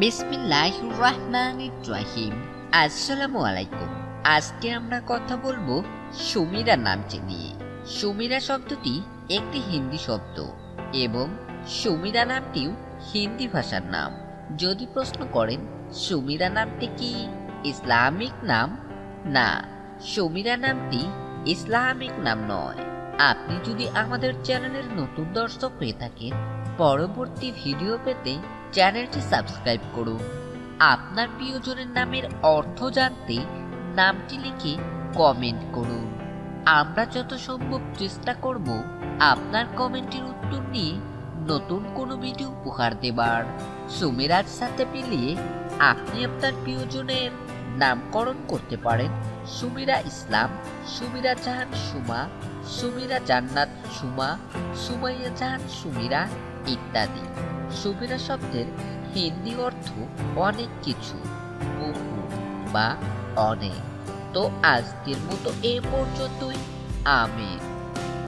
বিসমিল্লাহ রহমান রাহিম আসসালামু আলাইকুম আজকে আমরা কথা বলব সুমিরা নামটি নিয়ে। সুমিরা শব্দটি একটি হিন্দি শব্দ এবং সুমিরা নামটিও হিন্দি ভাষার নাম। যদি প্রশ্ন করেন, সুমিরা নামটি কি ইসলামিক নাম? না, সুমিরা নামটি ইসলামিক নাম নয়। আপনি যদি আমাদের চ্যানেলের নতুন দর্শক হয়ে থাকেন, পরবর্তী ভিডিও পেতে চ্যানেলটি সাবস্ক্রাইব করুন। আপনার প্রিয়জনের নামের অর্থ জানতে নামটি লিখে কমেন্ট করুন। আমরা যত সম্ভব চেষ্টা করব আপনার কমেন্টের উত্তর নিয়ে নতুন কোনো ভিডিও উপহার দেবার। সুমিরাজ সাথে মিলিয়ে আপনি আপনার প্রিয়জনের নামকরণ করতে পারেন সুমিরা ইসলাম, সুমিরা জাহান সুমা সুমিরা জান্নাত, সুমা, সুমাইয়া জাহান সুমিরা ইত্যাদি। সুমিরা শব্দের হিন্দি অর্থ অনেক কিছু, বহু বা অনেক। তো আজকের মতো এ পর্যন্তই। আমির